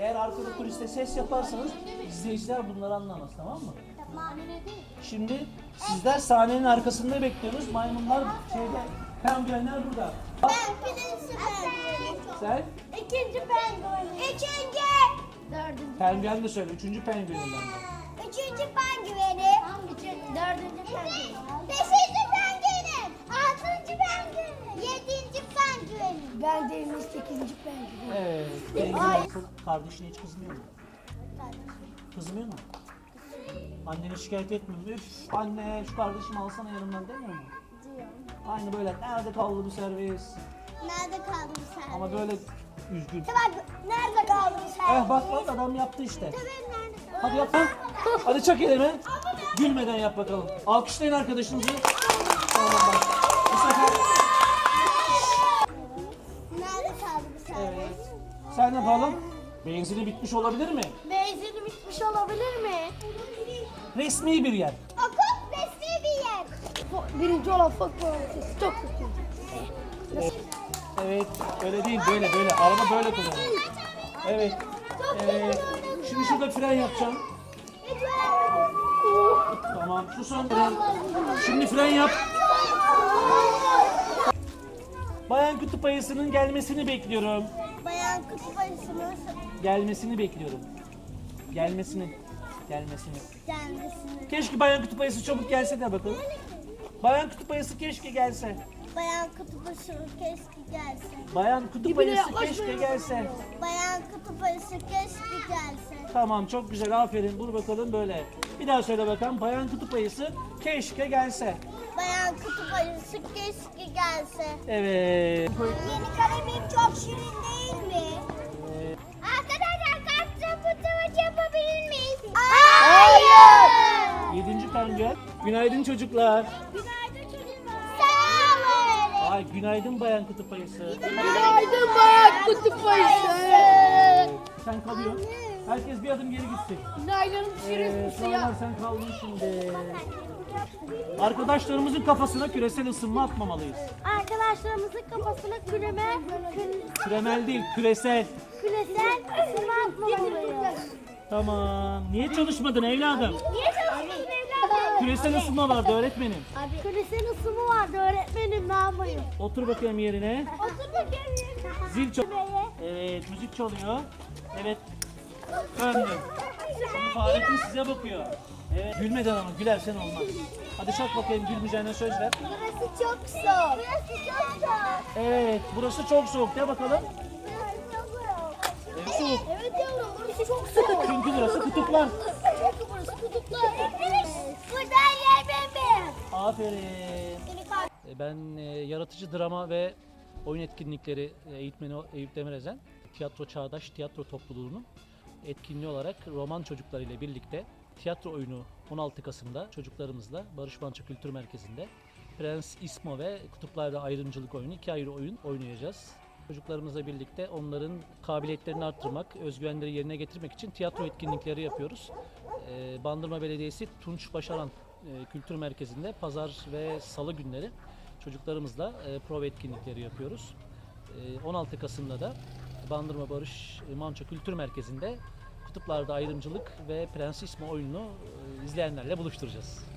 Eğer arkada kuliste ses yaparsanız izleyiciler bunları anlamaz tamam mı? Şimdi sizler sahnenin arkasında bekliyorsunuz. Maymunlar şeyde, penguenler burada. Ben birinci penguenim. Sen İkinci penguenim. Üçüncü. Dördüncü. penguen de söyle. Üçüncü penguenim ben de. Üçüncü penguenim. Dördüncü penguenim. Sekizinci penguenim. Evet. Kardeşine hiç kızmıyor mu? Kızmıyor mu? Anneni şikayet etmiyor mu? Üf anne şu kardeşimi alsana yanımdan demiyor mu? Aynı böyle nerede kaldı bu servis? Nerede kaldın sen? Ama böyle üzgün. Bak nerede kaldın sen? Eh bak bak adam yaptı işte. Ben nerede kaldın? Hadi yap. Hadi çak elimi. Gülmeden yap bakalım. Alkışlayın arkadaşınızı. Tamam bak. Bu sefer Nerede kaldın sen? evet. Sen ne yapalım? Benzini bitmiş olabilir mi? Benzini bitmiş olabilir mi? Resmi bir yer. Okul resmi bir yer. Birinci olan futbol çok kötü. Evet, öyle değil, böyle böyle. Araba böyle kullanılıyor. Evet, evet. Şimdi şurada fren yapacağım. Tamam, susun. Şimdi fren yap. Bayan kutup ayısının gelmesini bekliyorum. Gelmesini bekliyorum. Gelmesini. Gelmesini. gelmesini. Keşke bayan kutup ayısı çabuk gelse de bakalım. Bayan kutup ayısı keşke gelse. Bayan kutup ayısı keşke gelse. Bayan kutup ayısı keşke gelse. Bayan kutup ayısı keşke gelse. Tamam çok güzel aferin. Dur bakalım böyle. Bir daha söyle bakalım. Bayan kutup ayısı keşke gelse. Bayan kutup ayısı keşke gelse. Evet. Yeni kalemim çok şirin değil mi? Günaydın çocuklar. Günaydın çocuklar. Sağ olun. Ay günaydın bayan kutup ayısı. Günaydın bak kutup ayısı. Sen kalıyorsun. Herkes bir adım geri gitsin. Günaydın Ee, Soğanlar sen kaldın şimdi. Arkadaşlarımızın kafasına küresel ısınma atmamalıyız. Arkadaşlarımızın kafasına küreme, Küremel değil, küresel. küresel ısınma atmamalıyız. Tamam. Niye çalışmadın evladım? Niye çalışmadın evladım? Küresel ısınma vardı öğretmenim. Küresel ısınma vardı öğretmenim ne yapayım? Otur bakayım yerine. Otur bakayım yerine. Zil çal. Evet, müzik çalıyor. Evet. Döndüm. Şimdi Fahrettin size bakıyor. Evet. Gülmeden ama gülersen olmaz. Hadi çak bakayım gülmeyeceğine söz ver. Burası çok soğuk. Burası çok soğuk. Evet, burası çok soğuk. De bakalım. Burası çok soğuk. Evet, soğuk. Evet yavrum burası çok soğuk. Çünkü burası kutuplar. Çünkü burası kutuplar. Bembeyaz. Aferin. E, Ben e, yaratıcı drama ve oyun etkinlikleri e, eğitmeni Eyüp Demirözen, Tiyatro Çağdaş Tiyatro Topluluğu'nun etkinliği olarak roman çocukları ile birlikte tiyatro oyunu 16 Kasım'da çocuklarımızla Barış Manço Kültür Merkezi'nde Prens İsmo ve Kutuplarda Ayrımcılık oyunu iki ayrı oyun oynayacağız. Çocuklarımızla birlikte onların kabiliyetlerini arttırmak, özgüvenleri yerine getirmek için tiyatro etkinlikleri yapıyoruz. Ee, Bandırma Belediyesi Tunç Başaran e, Kültür Merkezi'nde pazar ve salı günleri çocuklarımızla e, prova etkinlikleri yapıyoruz. E, 16 Kasım'da da Bandırma Barış Manço Kültür Merkezi'nde Kutuplarda Ayrımcılık ve Prens İsmo oyununu e, izleyenlerle buluşturacağız.